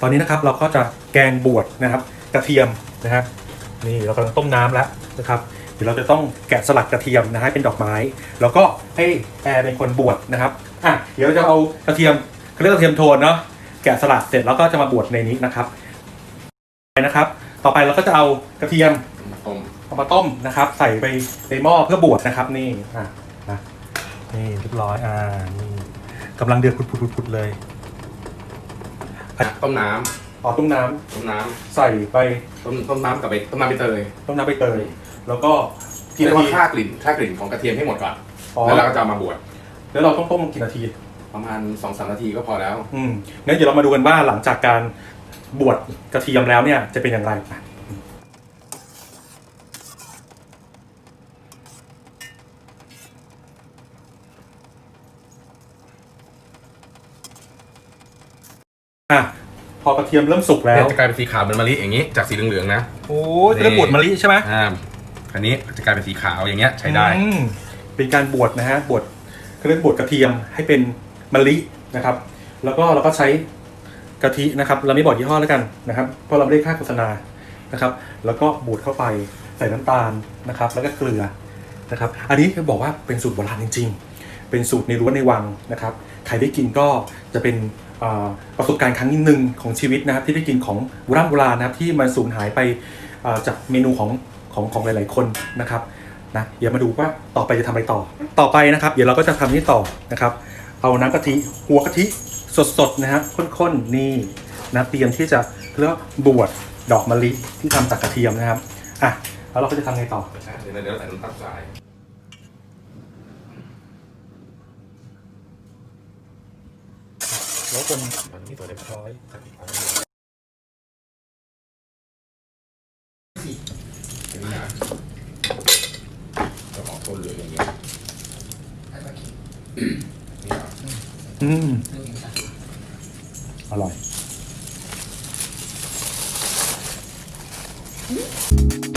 ตอนนี้นะครับเราก็จะแกงบวชนะครับ กระเทียมนะครับนี่เรากำลังต้มน้ำแล้วนะครับเดี๋ยวเราจะต้องแกะสลักกระเทียมนะให้เป็นดอกไม้ แล้วก็ให้แอร์เป็นคนบวชนะครับอะเดี๋ยวจะเอากระเทียมเขาเรียกกระเทียมโทนเนาะแกะสลักเสร็จแล้วก็จะมาบวชในนี้นะครับไปนะครับ ต่อไปเราก็จะเอากระเทียมเอามาต้มนะครับ ใส่ไปในหม้อเพื่อบวชนะครับ นี่อะนะนี่เรียบร้อยอ่านี่กำลังเดือดพุดๆเลย ต้มน้อ๋อต้มน้ำำต้มน้ใส่ไปำต้มต้มน้ำกับใบต้มน้ำใบเตยต้มน้ำใบเตย แล้วก็กี่เรียนากว่าทีฆ่ากลิ่นฆ่ากลิ่นของกระเทียมให้หมดก่อนอ๋อแล้วเราก็จะเอามาบวชแล้วเราต้องต้มกี่นาที ประมาณ2อสนาทีก็พอแล้ว อืมงั้นเดี๋ยวเรามาดูกันว่าหลังจากการบวชกระเทียมแล้วเนี่ยจะเป็นอย่างไรอะอะ พอกระเทียมเริ่มสุกแล้แล้ววจะกลายเป็นสีขาวเป็นมะลิอย่างนี้จากสีเหลืองๆนะโอ้ยจะได้บวชมะลิใช่ไหมอ่าคันนี้จะกลายเป็นสีขาวอย่างเงี้ยใช้ได้อืมเป็นการบวชนะฮะบวชเขาเรียกบวชกระเทียมให้เป็นมะลินะครับ แล้วก็เราก็ใช้กะทินะครับ เราไม่บอกยี่ห้อแล้วกันนะครับเพราะเราไม่ได้ค่าโฆษณานะครับ แล้วก็บูดเข้าไปใส่น้ำตาลนะครับ แล้วก็เกลือนะครับ อันนี้คือบอกว่าเป็นสูตรโบราณจริง ๆ เป็นสูตรในรั้วในวังนะครับ ใครได้กินก็จะเป็นอ่า ประสบการณ์ครั้งหนึ่งของชีวิตนะครับที่ได้กินของโบราณโบราณนะครับที่มันสูญหายไปจากเมนูของของของหลายๆคนนะครับนะเดี๋ยวมาดูว่าต่อไปจะทำอะไรต่อ ต่อไปนะครับ เดี๋ยวเราก็จะทำนี่ต่อนะครับ เอาน้ำกะทิหัวกะทิสดๆนะฮะข้นๆนี่นะเตรียมที่จะเรียกว่าบวชดอกมะลิที่ทำจากกระเทียมนะครับอะแล้วเราก็จะทำไงต่อเดี๋ยวเดี๋ยวใส่น้ำตาลทราย แล้วจนตอนนี้ตัวเล็กร้อยอันนี้นะจะออกต้นเหลืองอย่างเงี้ยนี่เหรออืมอร่อย